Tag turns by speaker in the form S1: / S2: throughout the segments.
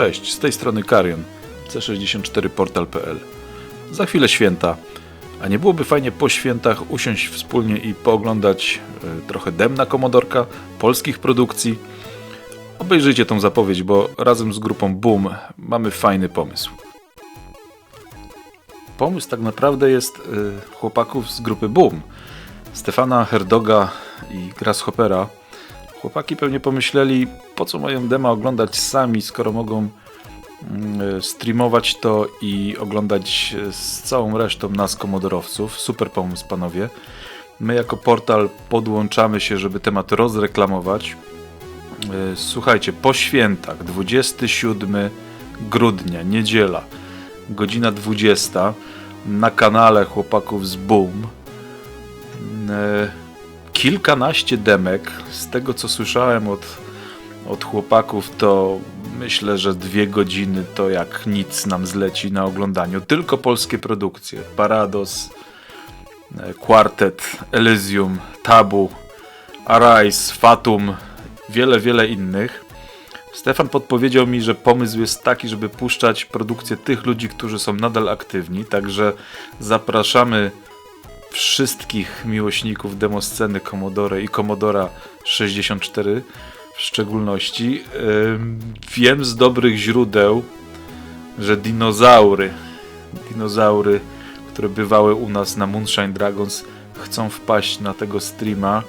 S1: Cześć, z tej strony Karion, c64portal.pl. Za chwilę święta, a nie byłoby fajnie po świętach usiąść wspólnie i pooglądać e, trochę dem na komodorka, polskich produkcji? Obejrzyjcie tą zapowiedź, bo razem z grupą Boom mamy fajny pomysł. Pomysł tak naprawdę jest e, chłopaków z grupy Boom. Stefana Herdoga i Grasshoppera. Chłopaki pewnie pomyśleli, po co mają dema oglądać sami, skoro mogą mm, streamować to i oglądać z całą resztą nas komodorowców. Super pomysł panowie. My jako portal podłączamy się, żeby temat rozreklamować. E, Słuchajcie, po świętach, 27 grudnia, niedziela, godzina 20 na kanale chłopaków z Boom. Kilkanaście demek, z tego co słyszałem od, od chłopaków, to myślę, że dwie godziny to jak nic nam zleci na oglądaniu. Tylko polskie produkcje. Parados, e, Quartet, Elysium, Tabu, Arise, Fatum, wiele, wiele innych. Stefan podpowiedział mi, że pomysł jest taki, żeby puszczać produkcję tych ludzi, którzy są nadal aktywni, także zapraszamy wszystkich miłośników demosceny Commodore i Commodora 64 w szczególności. Wiem z dobrych źródeł, że dinozaury, dinozaury, które bywały u nas na Moonshine Dragons, chcą wpaść na tego streama.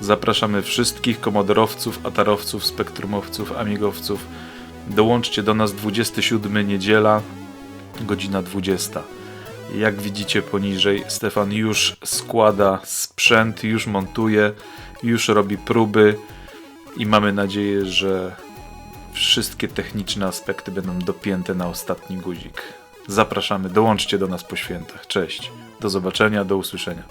S1: Zapraszamy wszystkich komodorowców, atarowców, spektrumowców, amigowców. Dołączcie do nas 27 niedziela, godzina 20. Jak widzicie poniżej, Stefan już składa sprzęt, już montuje, już robi próby i mamy nadzieję, że wszystkie techniczne aspekty będą dopięte na ostatni guzik. Zapraszamy, dołączcie do nas po świętach. Cześć, do zobaczenia, do usłyszenia.